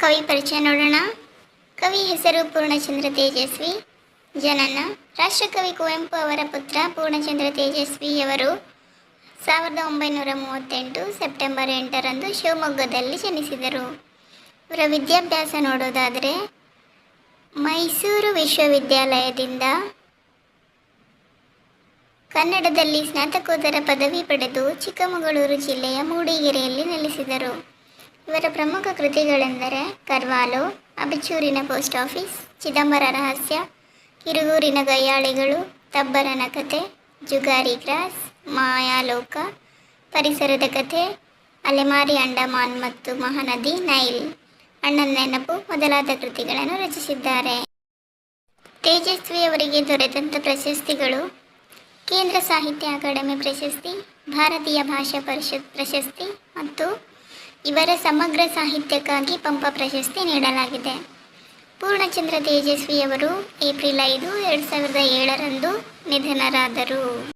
ಕವಿ ಪರಿಚಯ ನೋಡೋಣ. ಕವಿ ಹೆಸರು ಪೂರ್ಣಚಂದ್ರ ತೇಜಸ್ವಿ. ಜನನ ರಾಷ್ಟ್ರಕವಿ ಕುವೆಂಪು ಅವರ ಪುತ್ರ ಪೂರ್ಣಚಂದ್ರ ತೇಜಸ್ವಿಯವರು ಸಾವಿರದ ಒಂಬೈನೂರ ಮೂವತ್ತೆಂಟು ಸೆಪ್ಟೆಂಬರ್ ಎಂಟರಂದು ಶಿವಮೊಗ್ಗದಲ್ಲಿ ಜನಿಸಿದರು. ಇವರ ವಿದ್ಯಾಭ್ಯಾಸ ನೋಡೋದಾದರೆ ಮೈಸೂರು ವಿಶ್ವವಿದ್ಯಾಲಯದಿಂದ ಕನ್ನಡದಲ್ಲಿ ಸ್ನಾತಕೋತ್ತರ ಪದವಿ ಪಡೆದು ಚಿಕ್ಕಮಗಳೂರು ಜಿಲ್ಲೆಯ ಮೂಡಿಗೆರೆಯಲ್ಲಿ ನೆಲೆಸಿದರು. ಇವರ ಪ್ರಮುಖ ಕೃತಿಗಳೆಂದರೆ ಕರ್ವಾಲೋ, ಅಬಿಚೂರಿನ ಪೋಸ್ಟ್ ಆಫೀಸ್, ಚಿದಂಬರ ರಹಸ್ಯ, ಕಿರುಗೂರಿನ ಗಯ್ಯಾಳಿಗಳು, ತಬ್ಬರನ ಕತೆ ಜುಗಾರಿ ಗ್ರಾಸ್, ಮಾಯಾಲೋಕ, ಪರಿಸರದ ಕಥೆ, ಅಲೆಮಾರಿ ಅಂಡಮಾನ್ ಮತ್ತು ಮಹಾನದಿ ನೈಲ್, ಅಣ್ಣನ ನೆನಪು ಮೊದಲಾದ ಕೃತಿಗಳನ್ನು ರಚಿಸಿದ್ದಾರೆ. ತೇಜಸ್ವಿ ಅವರಿಗೆ ದೊರೆತಂಥ ಪ್ರಶಸ್ತಿಗಳು ಕೇಂದ್ರ ಸಾಹಿತ್ಯ ಅಕಾಡೆಮಿ ಪ್ರಶಸ್ತಿ, ಭಾರತೀಯ ಭಾಷಾ ಪರಿಷತ್ ಪ್ರಶಸ್ತಿ ಮತ್ತು ಇವರ ಸಮಗ್ರ ಸಾಹಿತ್ಯಕ್ಕಾಗಿ ಪಂಪ ಪ್ರಶಸ್ತಿ ನೀಡಲಾಗಿದೆ. ಪೂರ್ಣಚಂದ್ರ ತೇಜಸ್ವಿಯವರು ಏಪ್ರಿಲ್ ಐದು ಎರಡು ಸಾವಿರದ ಏಳರಂದು ನಿಧನರಾದರು.